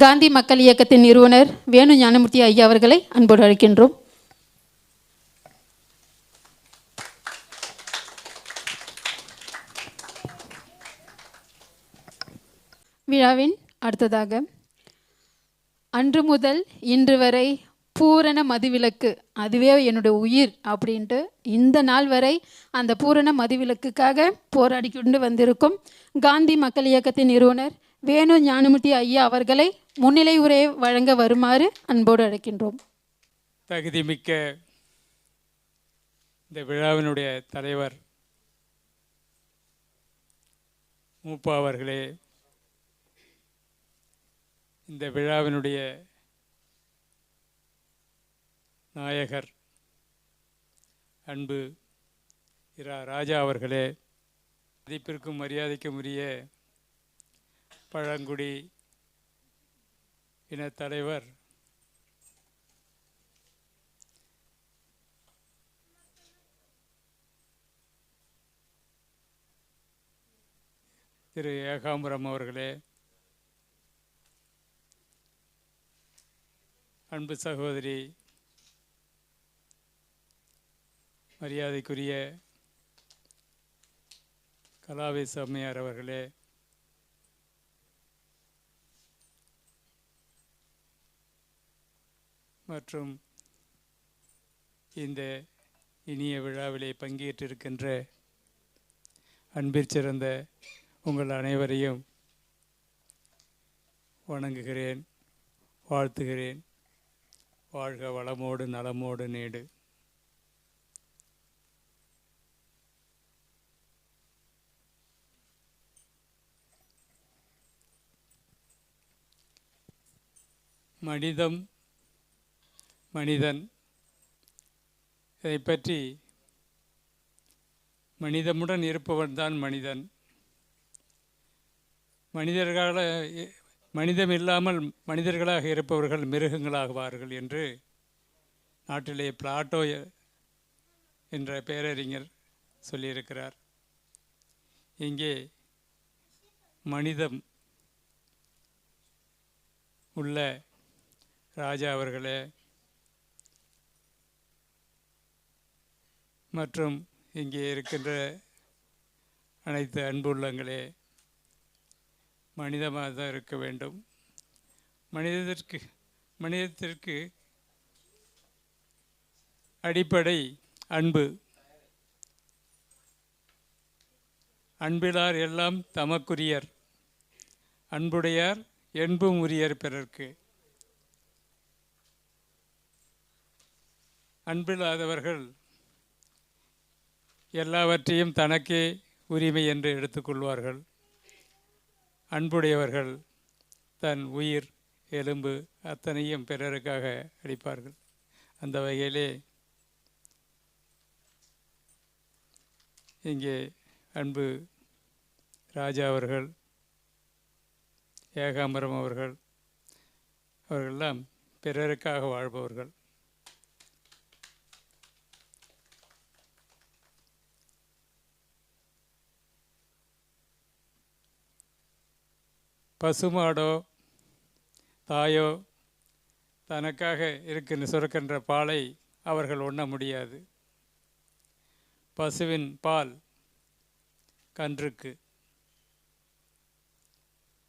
காந்தி மக்கள் இயக்கத்தின் நிறுவனர் வேணு ஞானமூர்த்தி ஐயா அவர்களை அன்போடு அழைக்கின்றோம். விழாவின் அடுத்ததாக அன்று முதல் இன்று வரை பூரண மதுவிலக்கு அதுவே என்னுடைய உயிர் அப்படின்ட்டு இந்த நாள் வரை அந்த பூரண மதுவிலக்குக்காக போராடி கொண்டு வந்திருக்கும் காந்தி மக்கள் இயக்கத்தின் நிறுவனர் வேணு ஞானமுட்டி ஐயா அவர்களை முன்னிலை உரை வழங்க வருமாறு அன்போடு அழைக்கின்றோம். தகுதிமிக்க இந்த விழாவினுடைய தலைவர் மூப்பா அவர்களே இந்த விழாவினுடைய நாயகர் அன்பு இரா ராஜா அவர்களே மதிப்பிற்கும் மரியாதைக்கும் உரிய பழங்குடி இனத்தலைவர் திரு ஏகாம்பரம் அவர்களே அன்பு சகோதரி மரியாதைக்குரிய கலாவை அம்மையார் அவர்களே மற்றும் இந்த இனிய விழாவிலே பங்கேற்றிருக்கின்ற அன்பிற்சிறந்த உங்கள் அனைவரையும் வணங்குகிறேன் வாழ்த்துகிறேன். வாழ்க வளமோடு நலமோடு நீடு. மனிதம் மனிதன். இதை பற்றி மனிதமுடன் இருப்பவன் தான் மனிதன். மனிதர்களாக மனிதம் இல்லாமல் மனிதர்களாக இருப்பவர்கள் மிருகங்களாகுவார்கள் என்று நாட்டிலே பிளாட்டோ என்ற பேரறிஞர் சொல்லியிருக்கிறார். இங்கே மனிதம் உள்ள ராஜா அவர்களே மற்றும் இங்கே இருக்கின்ற அனைத்து அன்புள்ளங்களே மனிதமாக தான் இருக்க வேண்டும். மனிதத்திற்கு மனிதத்திற்கு அடிப்படை அன்பு. அன்பிலார் எல்லாம் தமக்குரியர். அன்புடையார் என்பும் உரியர் பிறர்க்கு. அன்பில்லாதவர்கள் எல்லாவற்றையும் தனக்கே உரிமை என்று எடுத்துக்கொள்வார்கள். அன்புடையவர்கள் தன் உயிர் எலும்பு அத்தனையும் பிறருக்காக அளிப்பார்கள் அந்த வகையிலே இங்கே அன்பு ராஜா அவர்கள் ஏகாம்பரம் அவர்கள் அவர்களெல்லாம் பிறருக்காக வாழ்பவர்கள். பசுமாடோ தாயோ தனக்காக இருக்கின்ற சுரக்கின்ற பாலை அவர்கள் உண்ண முடியாது. பசுவின் பால் கன்றுக்கு.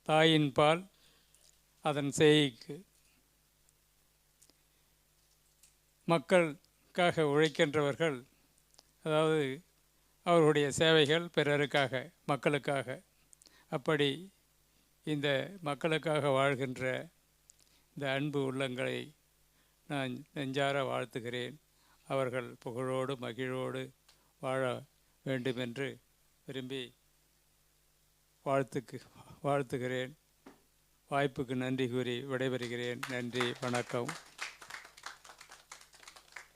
தாயின் பால் அதன் சேய்க்கு. மக்களுக்காக உழைக்கின்றவர்கள் அதாவது அவர்களுடைய சேவைகள் பிறருக்காக மக்களுக்காக. அப்படி இந்த மக்களுக்காக வாழ்கின்ற இந்த அன்பு உள்ளங்களை நான் நெஞ்சார வாழ்த்துகிறேன். அவர்கள் புகழோடு மகிழோடு வாழ வேண்டுமென்று விரும்பி வாழ்த்துக்கு வாழ்த்துகிறேன். வாய்ப்புக்கு நன்றி கூறி விடைபெறுகிறேன். நன்றி வணக்கம்.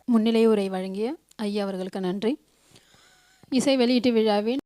முன்னிலை உரை வழங்கிய ஐயா அவர்களுக்கு நன்றி. இசை வெளியீட்டு விழாவின்